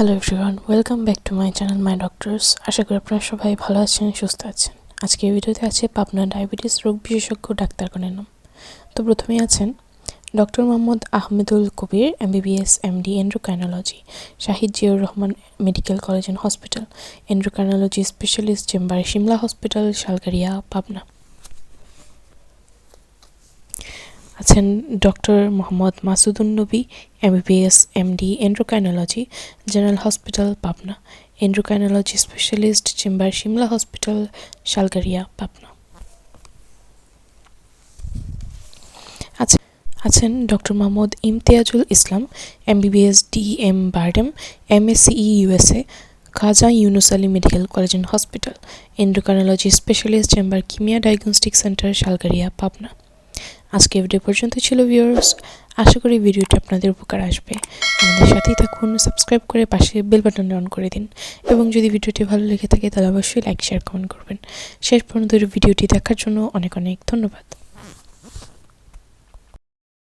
Hello everyone welcome back to my channel my doctors আশা করি আপনারা সবাই ভালো আছেন, সুস্থ আছেন। আজকে এই ভিডিওতে আছে পাবনা ডায়াবেটিস রোগ বিশেষজ্ঞ ডাক্তারগণের নাম। তো প্রথমেই আছেন doctor Mohammad Ahmedul Kabir, MBBS, MD endocrinology Shahid Ziaur Rahman medical college and hospital endocrinology specialist chamber Simla hospital, Shalgaria, Pabna. আছেন doctor Mohammad Masudun Nabi, MBBS, MD endocrinology general hospital, Pabna. Endocrinology specialist, chamber, Simla hospital, Shalgaria, Pabna. আছে- আছেন doctor Mohammad Imtiazul Islam, MBBS D M BIRDEM MSCE USA, Khaja Yunus Ali medical college and hospital. Endocrinology specialist, chamber, Kimia diagnostic centre, Shalgaria, Pabna. আজকে video পর্যন্ত ছিল viewers আশা করি ভিডিওটি আপনাদের উপকার আসবে। আমাদের সাথেই থাকুন সাবস্ক্রাইব করে পাশে বেল বাটনটি অন করে দিন। এবং যদি ভিডিওটি ভালো লেগে থাকে, তাহলে অবশ্যই লাইক শেয়ার কমেন্ট করবেন। শেষ পর্যন্ত ভিডিওটি দেখার জন্য অনেক অনেক ধন্যবাদ।